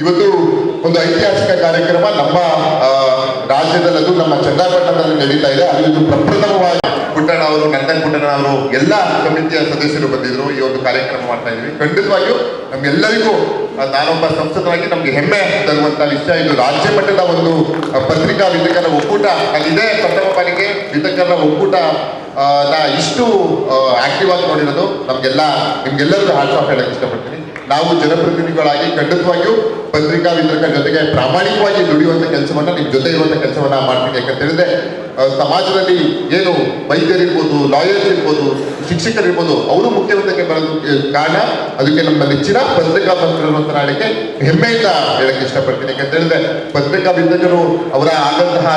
ಇವತ್ತು ಒಂದು ಐತಿಹಾಸಿಕ ಕಾರ್ಯಕ್ರಮ ನಮ್ಮ ರಾಜ್ಯದಲ್ಲದು ನಮ್ಮ ಚನ್ನಪಟ್ಟಣದಲ್ಲಿ ನಡೀತಾ ಇದೆ. ಅಲ್ಲಿ ಪ್ರಪ್ರಥಮವಾಗಿ ಪುಟ್ಟಣ ಅವರು ನಂದನ್ ಪುಟ್ಟಣ ಅವರು, ಎಲ್ಲ ಕಮಿಟಿಯ ಸದಸ್ಯರು ಬಂದಿದ್ರು ಈ ಒಂದು ಕಾರ್ಯಕ್ರಮ ಮಾಡ್ತಾ ಇದ್ವಿ. ಖಂಡಿತವಾಗಿಯೂ ನಮ್ಗೆಲ್ಲರಿಗೂ ನಾನೊಬ್ಬ ಸಂಸದರಾಗಿ ನಮ್ಗೆ ಹೆಮ್ಮೆ ತರುವಂತ ವಿಷಯ ಇದು. ರಾಜ್ಯ ಮಟ್ಟದ ಒಂದು ಪತ್ರಿಕಾ ವಿತಕರ ಒಕ್ಕೂಟ ಅಲ್ಲಿದೆ. ಪ್ರಥಮ ಬಾರಿಗೆ ವಿತಕರ ಒಕ್ಕೂಟ ನಾ ಇಷ್ಟು ಆಕ್ಟಿವ್ ಆಗಿ ನೋಡಿರೋದು. ನಮ್ಗೆಲ್ಲ ನಿಮ್ಗೆಲ್ಲರಿಗೂ ಹ್ಯಾಟ್ಸ್ ಆಫ್ ಇಷ್ಟಪಡ್ತೀನಿ. ನಾವು ಜನಪ್ರತಿನಿಧಿಗಳಾಗಿ ಖಂಡಿತವಾಗಿಯೂ ಪತ್ರಿಕಾ ವಿತರಕ ಜೊತೆಗೆ ಪ್ರಾಮಾಣಿಕವಾಗಿ ದುಡಿಯುವಂತ ಕೆಲಸವನ್ನ, ನಿಮ್ ಜೊತೆ ಇರುವಂತ ಕೆಲಸವನ್ನ ಮಾಡ್ತೀನಿ ಯಾಕಂತ ಹೇಳಿದ್ರೆ ಸಮಾಜದಲ್ಲಿ ಏನು ವೈದ್ಯರಿರ್ಬೋದು, ಲಾಯರ್ಸ್ ಇರ್ಬೋದು, ಶಿಕ್ಷಕರಿರ್ಬೋದು, ಅವರು ಮುಖ್ಯವಂತಕ್ಕೆ ಬರೋದು ಕಾರಣ ಅದಕ್ಕೆ ನಮ್ಮ ನೆಚ್ಚಿನ ಪತ್ರಿಕಾ ಅಂತ ನಾಳೆಗೆ ಹೆಮ್ಮೆಯಿಂದ ಹೇಳಕ್ಕೆ ಇಷ್ಟಪಡ್ತೀನಿ. ಯಾಕಂತ ಹೇಳಿದ್ರೆ, ಪತ್ರಿಕಾ ವಿತರಕರು ಅವರ ಆದಂತಹ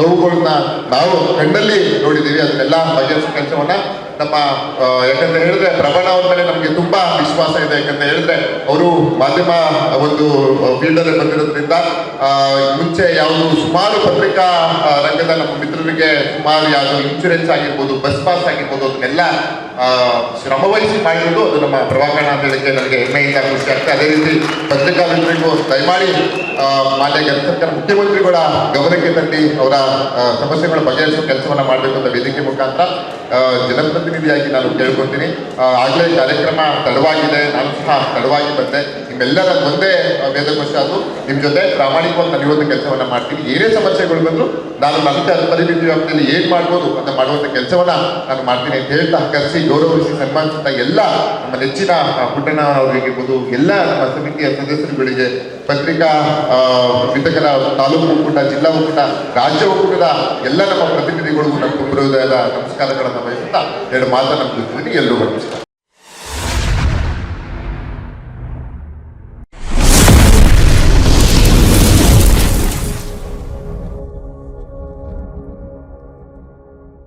ನೋವುಗಳನ್ನ ನಾವು ಕಣ್ಣಲ್ಲಿ ನೋಡಿದ್ದೀವಿ. ಅದನ್ನೆಲ್ಲ ಬಗೆಹರಿಸೋ ಕೆಲಸವನ್ನ ನಮ್ಮ ಯಾಕಂತ ಹೇಳಿದ್ರೆ ಪ್ರಬಣ ಅವ್ರ ಮೇಲೆ ನಮಗೆ ತುಂಬಾ ವಿಶ್ವಾಸ ಇದೆ. ಯಾಕಂತ ಹೇಳಿದ್ರೆ ಅವರು ಮಾಧ್ಯಮ ಒಂದು ಫೀಲ್ಡ್ ಅಲ್ಲಿ ಬಂದಿರೋದ್ರಿಂದ ಮುಂಚೆ ಯಾವುದು ಸುಮಾರು ಪತ್ರಿಕಾ ರಂಗದ ನಮ್ಮ ಮಿತ್ರರಿಗೆ ಸುಮಾರು ಯಾವುದು ಇನ್ಶೂರೆನ್ಸ್ ಆಗಿರ್ಬೋದು ಬಸ್ ಪಾಸ್ ಆಗಿರ್ಬೋದು, ಅದನ್ನೆಲ್ಲ ಶ್ರಮವಹಿಸಿ ಮಾಡಿರೋದು ಅದು ನಮ್ಮ ಪ್ರಭಾಕರಣ ಅಂತ ಹೇಳಿಕ್ಕೆ ನನಗೆ ಹೆಮ್ಮೆಯಿಂದ ಖುಷಿ ಆಗ್ತದೆ. ಅದೇ ರೀತಿ ಪತ್ರಿಕಾ ಮಿತ್ರರಿಗೂ ದಯಮಾಡಿ ಮಾನ್ಯ ಸರ್ಕಾರ ಮುಖ್ಯಮಂತ್ರಿಗಳ ಗಮನಕ್ಕೆ ತಂದಿ ಅವರ ಸಮಸ್ಯೆಗಳ ಬಗೆಹರಿಸುವ ಕೆಲಸವನ್ನು ಮಾಡಬೇಕು ಅಂತ ವೇದಿಕೆ ಮುಖಾಂತರ ಜನಪ್ರತಿನಿಧಿಯಾಗಿ ನಾನು ಕೇಳ್ಕೊತೀನಿ ಆಗಲೇ ಕಾರ್ಯಕ್ರಮ ತಡವಾಗಿದೆ ನಾನು ಸಹ ತಡವಾಗಿ ಬಂದೆ. ನಿಮ್ಮೆಲ್ಲರ ಒಂದೇ ವೇದಕೋಶ ಅದು. ನಿಮ್ಮ ಜೊತೆ ಪ್ರಾಮಾಣಿಕವಾಗಿ ನಡೆಯುವಂಥ ಕೆಲಸವನ್ನು ಮಾಡ್ತೀನಿ. ಏನೇ ಸಮಸ್ಯೆಗಳು ಬಂದ್ರು ನಾನು ನನ್ನ ಪರಿಮಿತಿ ವ್ಯಾಪ್ತಿಯಲ್ಲಿ ಏನ್ ಮಾಡ್ಬೋದು ಅಂತ ಮಾಡುವಂಥ ಕೆಲಸವನ್ನ ನಾನು ಮಾಡ್ತೀನಿ ಅಂತ ಹೇಳ್ತಾ ಕರೆಸಿ ಗೌರವಿಸಿ ಸನ್ಮಾನಿಸಿದ ಎಲ್ಲ ನಮ್ಮ ನೆಚ್ಚಿನ ಆ, ಪುಟ್ಟಣ್ಣ ಅವರಿಗಿರ್ಬೋದು ಎಲ್ಲ ನಮ್ಮ ಸಮಿತಿಯ ಸದಸ್ಯರುಗಳಿಗೆ ಪತ್ರಿಕಾ ವಿತರಕರ ತಾಲೂಕು ಒಕ್ಕೂಟ, ಜಿಲ್ಲಾ ಒಕ್ಕೂಟ, ರಾಜ್ಯ ಒಕ್ಕೂಟದ ಎಲ್ಲ ನಮ್ಮ ಪ್ರತಿನಿಧಿಗಳಿಗೂ ನಮ್ಮ ಹೃದಯದ ನಮಸ್ಕಾರಗಳನ್ನು ಬಯಸುತ್ತಾ ಎರಡು ಮಾತನ್ನು ತಿಳಿಸಿದ್ದೀನಿ ನಮಸ್ಕಾರ